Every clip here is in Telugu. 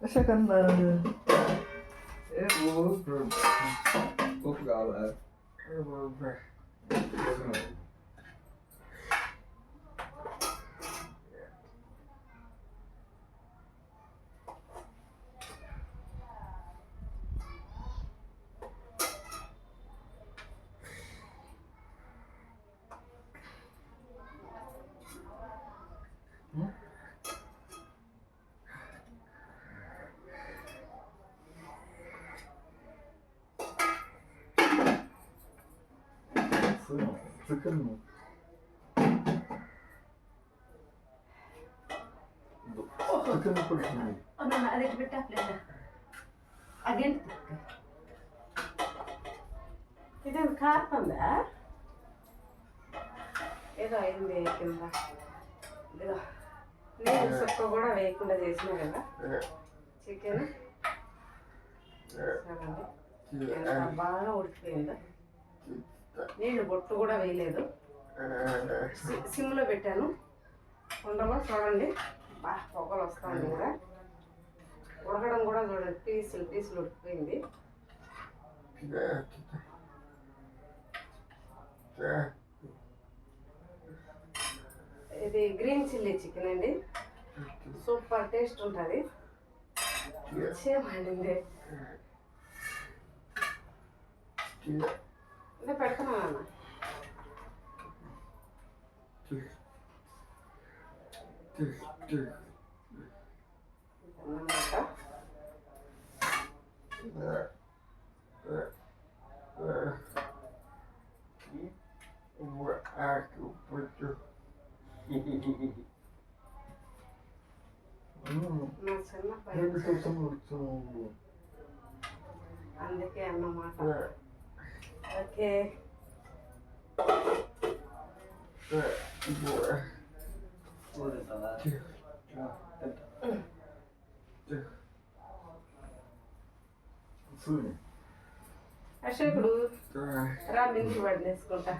Tá chegando na Ana. Eu vou pro Portugal, é. Eu vou. Kurşunu? అది ఎటు పెట్టా ప్లేట్ అదేంటి ఇది కారుతుందా ఏదో అయింది కింద ఇదిగో నీళ్ళు సుక్క కూడా వేయకుండా చేసినా కదా చికెన్ బాగా ఉడికిపోయిందో నేను బొట్టు కూడా వేయలేదు. సి- సిమ్లో పెట్టాను. ఉండలో చూడండి. బాగా పొగలు వస్తుంది కూడా. ఉడకడం కూడా చూడండి. పీసులు పీసులు ఉడికిపోయింది. ఇది గ్రీన్ చిల్లీ చికెన్ అండి. సూపర్ టేస్ట్ ఉంటుంది. చేయమండి అంటే పెడుతున్నాను అన్న అన్నమాట మా చిన్న పని అందుకే అన్నమాట ఓకే అశోకుడు రా బిందుకు పడి తీసుకుంటా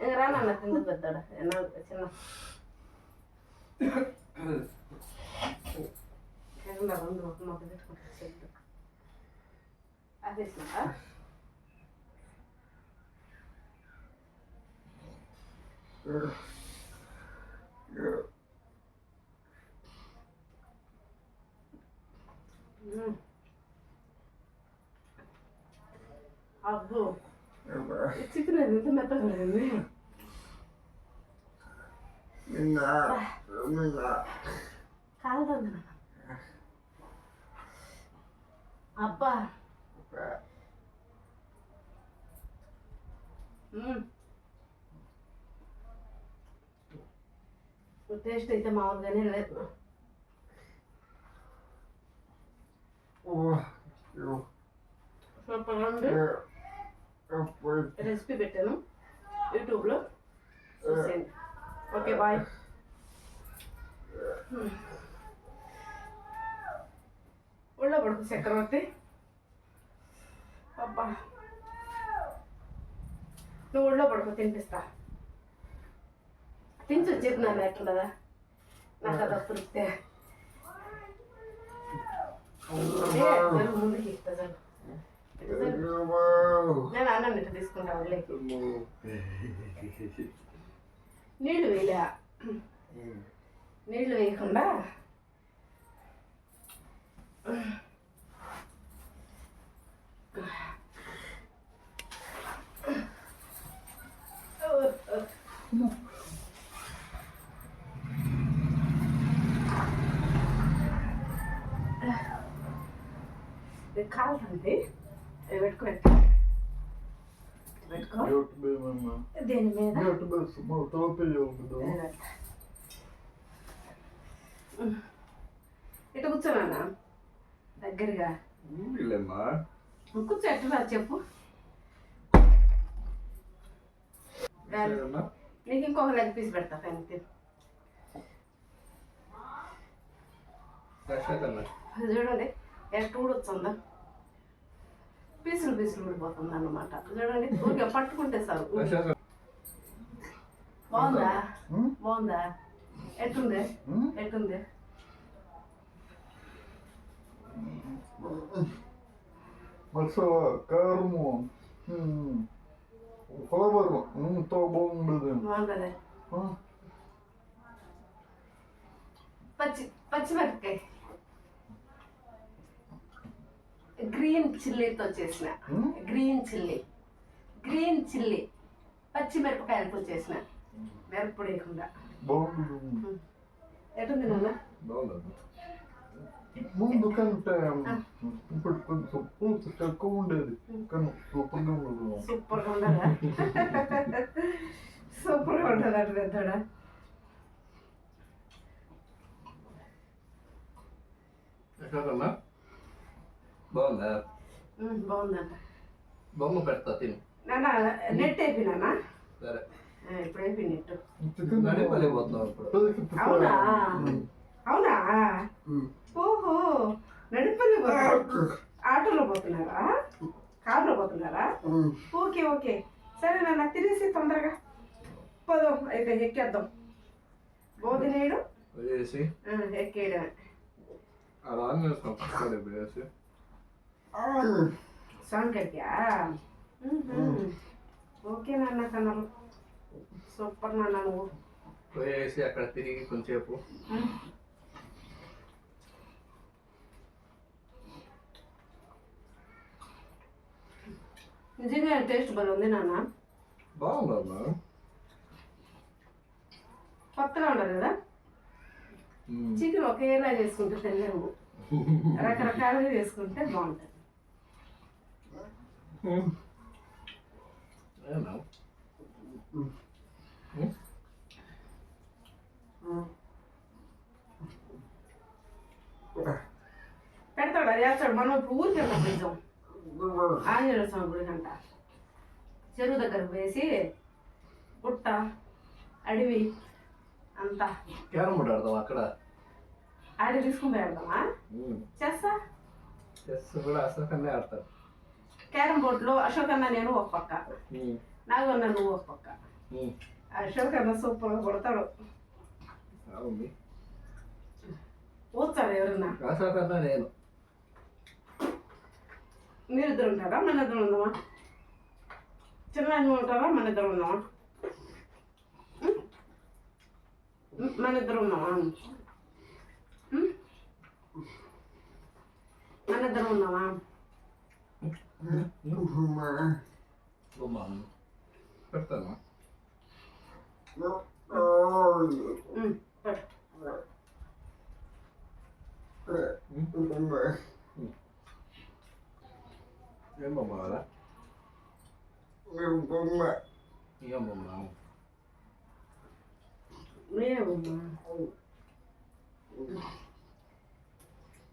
ఇంక రా నాన్న పెద్దాడు ఎన్నో చిన్న రెండు మొక్క పెట్టుకుంటా చెట్టు అది ఇస్తుందా అబ్బో చికెన్ అది ఇంత మెత్తగా ఉంది కాలుతుంది నాన్న అబ్బా మ్మ్. టేస్ట్ అయితే మామూలుగానే లేదు సూపర్ ఉంది రెసిపీ పెట్టాను యూట్యూబ్లో చూసేయండి ఓకే బాయ్ ఒళ్ళో పడుకు చక్రవర్తి అబ్బా నువ్వు ఒళ్ళో పడుకో తినిపిస్తా తించు చెప్పినాను ఎట్లదా నాకు అది అప్పుడు ముందుకి నేను అన్నం ఇట్లా తీసుకుంటా వాళ్ళకి నీళ్ళు వేయలే నీళ్ళు వేయకుండా ఇది కాలుతుంది పెట్టుకో. పెట్టుకో. దేని మీద? ఇటు కూర్చోనన్నా దగ్గరగా. కూర్చో ఎట్లా చెప్పు. నీకు ఇంకొక లెగ్ పీస్ పెడతా ఫ్యాన్ చూడండి. ఎట్లా ఊడొచ్చిందా పీసులు పీసులు ఊడిపోతుంది అన్నమాట చూడండి ఊరికే పట్టుకుంటే సార్ బాగుందా? బాగుందా? ఎట్టుంది ఎట్టుంది కారము. ఫ్లేవర్. ఎంత బాగుండదు. బాగుంటుంది. పచ్చి పచ్చిమిరపకాయ. గ్రీన్ చిల్లీతో చేసిన. గ్రీన్ చిల్లీ గ్రీన్ చిల్లీ పచ్చిమిరపకాయలతో చేసిన. మిరప్పొడి వేయకుండా. బాగుండదు ఎటుంది నాన్న ముందు కంటే ఇప్పుడు కొంచెం తక్కువ ఉండేది. కానీ సూపర్గా ఉండదు. సూపర్గా ఉండదా? సూపర్గా ఉంటుంది అటు పెద్దడా? ఎక్కడన్నా బాగుందా? బాగుందంట. బొమ్మ పెడతా తిని. నాన్న నెట్ అయిపోయినా సరే. ఇప్పుడు అయిపోయి నెట్ నడిపల్లి పోతాం ఇప్పుడు. అవునా? అవునా? ఓహో నడిపల్లి పోతున్నారు ఆటోలో పోతున్నారా? కారులో పోతున్నారా? Okay okay. సరే నాన్న తినేసి తొందరగా పోదాం అయితే ఎక్కేద్దాం. బోధినేయుడు వేసి ఎక్కేయడమే. అలా వేసి సోన్కడికా ఓకే నాన్న కన్నలు సూపర్ నాన్న నువ్వు. వేసి అక్కడ తిరిగి కొంచెంసేపు. నిజంగా టేస్ట్ ఉంది నాన్న. బాగుందమ్మా కొత్తగా ఉండదు కదా? చికెన్ ఒకేలా చేసుకుంటే తినలేము. రకరకాలుగా చేసుకుంటే బాగుంటుంది. ఏనా పెడతాడు అది చేస్తాడు మనం ఇప్పుడు ఊరికి వెళ్తాం కొంచెం ఆంజనేయ స్వామి గుడి అంట చెరువు దగ్గర వేసి పుట్ట అడవి అంతా క్యారం బోర్డు ఆడదాం అక్కడ ఆడి తీసుకుని పెడదామా చేస్తా చెస్ కూడా అసలు కన్నా ఆడతారు క్యారమ్ బోర్డులో అశోక్ అన్న నేను ఒక పక్క. నాగన్న నువ్వు ఒక పక్క. అశోక్ అన్న సూపర్గా కొడతాడు. ఊస్తాడు ఎవరన్నా. అసలు కన్నా నేను. మీరిద్దరు ఉంటారా? మన ఇద్దరు ఉందామా చిన్న నువ్వు ఉంటారా? మన ఇద్దరు ఉందామా మన ఇద్దరు ఉన్నామా? మన ఇద్దరు ఉన్నామా? బొమ్మ పెడతాను ఉం, పెట్టు. ఏం బొమ్మ కదా ఏం బొమ్మ లేవమ్మా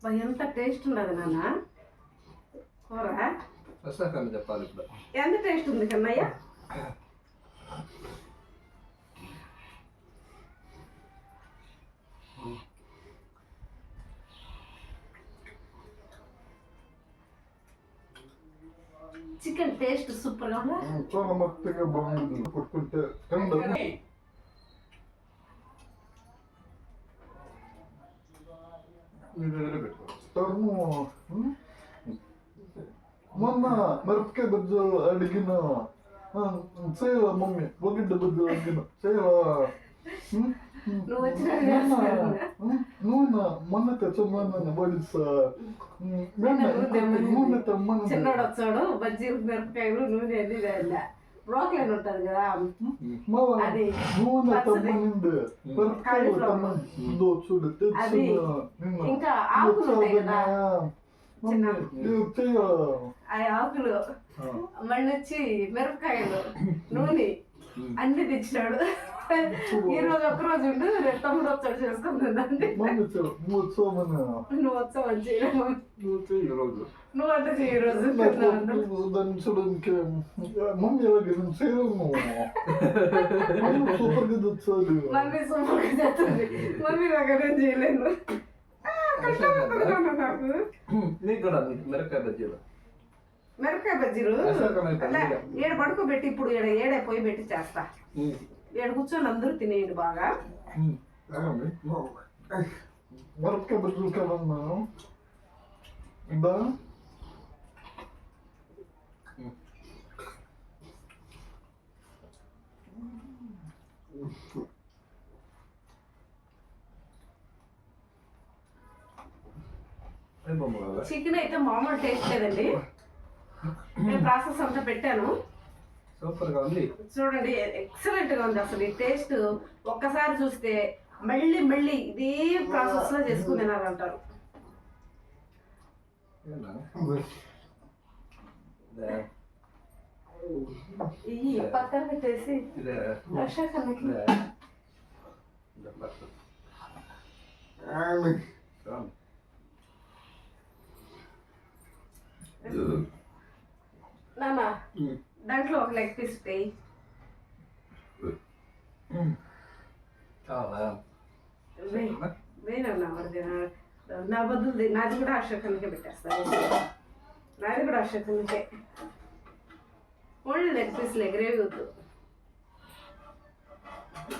బా, ఎంత టేస్ట్ ఉండదు నాన్న కూర అసలు కన్నా చెప్పాలి ఇప్పుడు ఎంత టేస్ట్ ఉంది కన్నయ్య చికెన్ టేస్ట్ సూపర్గా ఉందా చాలా మస్తుగా బాగుంది కొట్టుకుంటే తినదు మీ దగ్గర పెట్టుకో టర్ము మొన్న బజ్జీలు అడిగిన చేయరా మమ్మీ ఒకటి బజ్జీలు అడిగిన చేస్తాను. నూనె మొన్న తెచ్చమన్న వడిసా నూనె తెమ్మని చిన్నోడు వచ్చాడు బజ్జీలు మిరపకాయలు నూనె అన్ని వేయాల బ్రోక్లైన్ ఉంటుంది కదా అది నూనె. తెమ్మనింది మిరపకాయలు తెమ్మని చూడు ఇంకా ఆకులు ఉంటాయి కదా ఆ ఆకులు మళ్ళీ వచ్చి మిరపకాయలు నూనె అన్ని తెచ్చినాడు. ఈ రోజు ఒక రోజు ఉండు తమ్ముడు వచ్చాడు చేసుకుంటుందండి నువ్వు వచ్చావు అని చేయలేము నువ్వు అంటే చెయ్యి ఈ రోజు మమ్మీ నేను చేయలేను మమ్మీ. మమ్మీ సూపర్గా చేస్తుంది మమ్మీ దగ్గర చేయలేను నాకు మిరపకాయ బజ్జీలు మిరపకాయ బజ్జీలు. ఏడు పడుకోబెట్టి ఇప్పుడు ఏడ ఏడే పోయి పెట్టి చేస్తా ఏడు కూర్చొని అందరూ తినేయండి బాగా మిరపకాయ బజ్జీలు? ఏం బొమ్మ కావాలా చికెన్ అయితే మామూలు టేస్ట్ లేదండి. నేను ప్రాసెస్ అంతా పెట్టాను. సూపర్గా ఉంది. చూడండి ఎక్సలెంట్గా ఉంది అసలు ఈ టేస్ట్. ఒక్కసారి చూస్తే మళ్ళీ మళ్ళీ ఇదే ప్రాసెస్లో చేసుకుని తినాలంటారు. ఈ పక్కన పెట్టేసి. వర్షాకాలకి. ఇదే పట్టు. రామ్. నాన్న ఉమ్. దాంట్లో ఒక లెగ్ పీస్ వేయి కావాలా వేయి వేయనన్నా మరి నా బదులు నాది కూడా అశోకన్కే పెట్టేస్తాను నాది కూడా అశోకన్కే only leg piece leg gravy వద్దు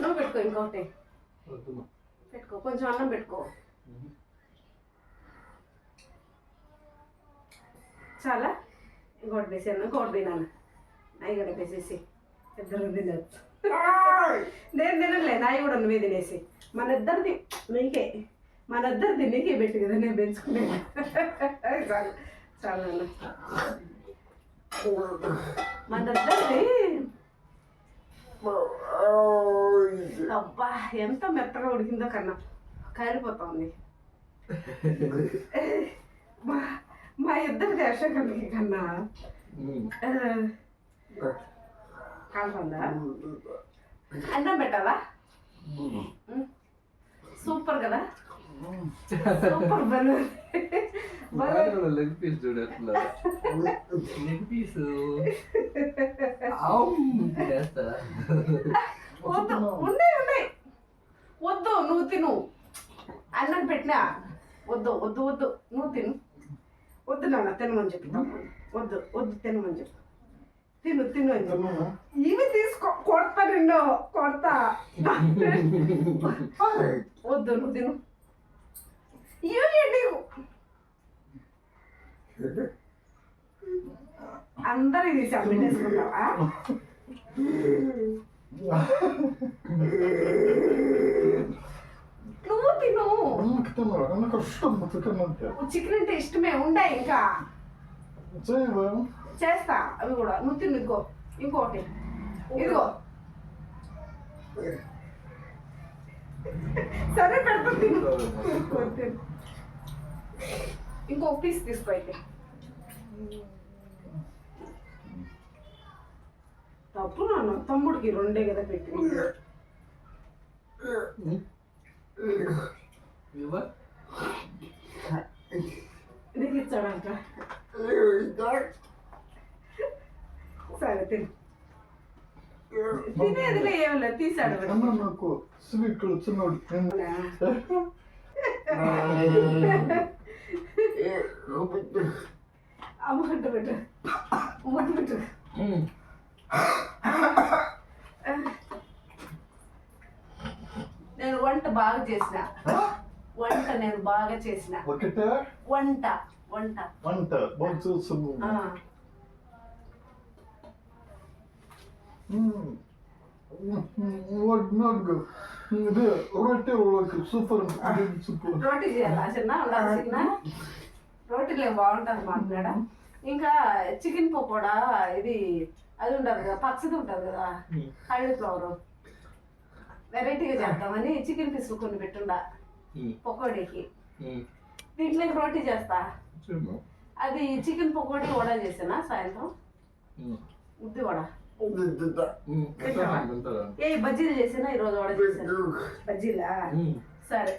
నువ్వు పెట్టుకో ఇంకొకటి వద్దు పెట్టుకో కొంచెం అన్నం పెట్టుకో చాలా ఇంకోటి వేసాను ఇంకోటి తినాను అవి కూడా వేసేసి ఇద్దరు తినచ్చు. నేను తినలే నాయి కూడా నువ్వే తినేసి. మన ఇద్దరిది నీకే. మన ఇద్దరిది నీకే పెట్టి కదా నేను పెంచుకునే చాలు. చాలు మన ఇద్దరిది అబ్బా ఎంత మెత్తగా ఉడికిందో కన్నా. కాలిపోతా ఉంది. మా మా ఇద్దరిది అశోకంకి కన్నా ఉమ్. ఆ, కాలుతుందా అన్నం పెట్టాలా ఉమ్. సూపర్ కదా సూపర్ బలు బలు బాగా లెగ్ పీస్ చూడు ఎట్లా లెగ్ పీస్ చేస్తా వద్దు ఉన్నాయి ఉన్నాయి వద్దు నువ్వు తిను అన్నం పెట్టినా వద్దు వద్దు వద్దు నువ్వు తిను వద్దు నాన్న తినమని చెప్పు వద్దు వద్దు తినమని చెప్పు. తిను తిను. ఇవి తీసుకో కొడతా నిన్ను కొడతా. వద్దు నువ్వు తిను. ఇవి అందరూ తీసి అమ్మినేసుకుంటావా నువ్వు తిను అన్నకి తిన్నారు చికెన్ అంటే చికెన్ అంటే ఇష్టమే ఉండే ఇంకా. చేయవా చేస్తా అవి కూడా. నువ్వు తిను ఇంకో ఇంకోటి ఇదిగో. సరే పెడతా తిను. ఇంకో పీస్ తీసుకో అయితే. తప్పు నాన్న తమ్ముడికి రెండే కదా పెట్టి ఇవ్వ నీకు ఇచ్చాడంట సరే తిను తినేదిలే ఏమలే తీసాడు వాడు. అన్న నాకు స్వీట్ చిన్నోడు అమ్మకంట పెట్టు అమ్మకంట పెట్టు ఉమ్. నేను వంట బాగా చేసిన. వంట నేను బాగా చేసిన. వంట వంట. వంట. ఇది రొట్టె వాళ్ళకి సూపర్ సూపర్ రోటీ చేయాలా? చిన్న ఉండాలి చిన్న? రోటీలే బాగుంటుంది మాట్లాడ ఇంకా చికెన్ పకోడా ఇది అది ఉండదు కదా పచ్చది ఉంటుంది కదా కాలీఫ్లవర్ వెరైటీగా చేద్దామని చికెన్ పీసులు కొన్ని పెట్టుండా. పకోడీకి. ఉమ్. దీంట్లోకి రోటీ చేస్తా. అది చికెన్ పకోడీ వడ చేసానా సాయంత్రం. ఉద్ది వడ? ఏ బజ్జీలు చేసినా? ఈరోజు వడ చేసాను? బజ్జీలా. సరే.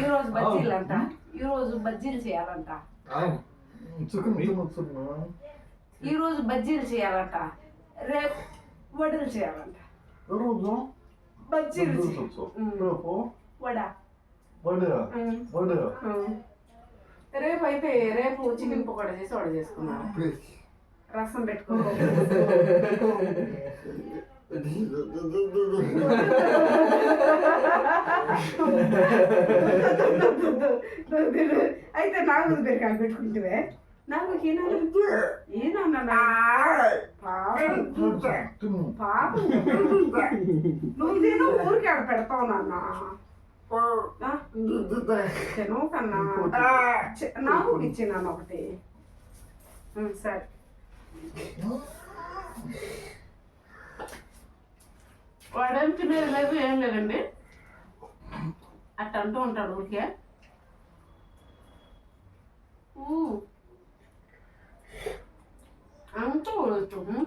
ఈ రోజు బజ్జీలు అంట ఈ రోజు బజ్జీలు చేయాలంట. ఈ రోజు బజ్జీలు చేయాలంట. రేపు వడలు చేయాలంట. రోజు బజ్జీలు చే- తినొచ్చు ఉమ్. రేపు వడ. రేపు అయితే రేపు చికెన్ పకోడా చేసి వడ చేసుకున్నాను రసం పెట్టుకో. అయితే నాకు వదిలేరు కాదు పెట్టుకుంటే నాకు ఈయన తిను. పాపం. నువ్వు తిను ఊరికి ఆడ పెడతావు నాన్న ఆ, తినవు కన్నా చి- నాకు ఇచ్చినాను ఒకటి ఉం, సరే వాడేం తినేది లేదు ఏం లేదండి అట్ట అంటూ ఉంటాడు ఊరికే ఊ. అంటూ ఉండొచ్చు ఉం.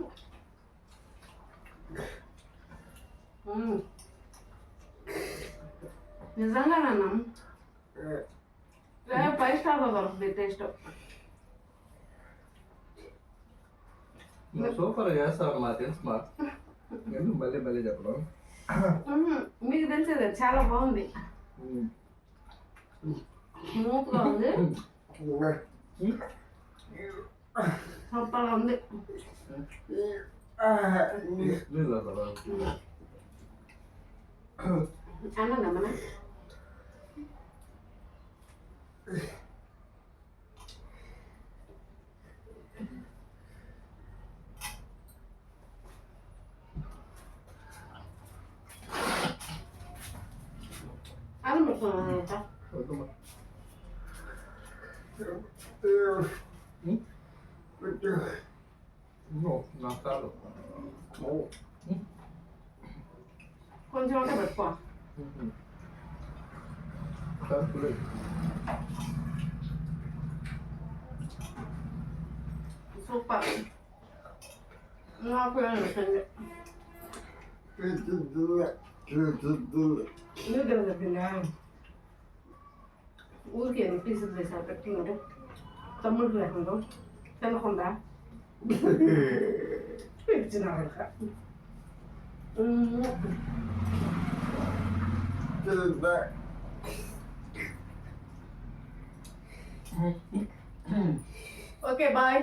ఉం. నిజంగా నాన్న ఫైవ్ స్టార్ దొరుకుతుంది టేస్ట్. సూపర్ చేస్తావు మా తెలుసు మా. మళ్ళీ మళ్ళీ చెప్పడం? మీకు తెలిసేది చాలా బాగుంది. స్మూత్గా ఉంది. సూపర్గా ఉంది. ఆనందమ్మనా No, not that one. Oh. నీళ్ళు వదలరా. అన్నదా మన అన్నం పెట్టుకున్నా వద్దు నో నాకు చాలు కొంచెం ఉంటే పెట్టుకో చాలు సూపర్ నాకు ఏం నచ్చింది నీకు చెప్పిందా ఊరికి ఎందుకు పీసులు వేసారు పెట్టుకున్నాడు తమ్ముడు లేకుండా తినకుండా ఇచ్చిన ఓకే బాయ్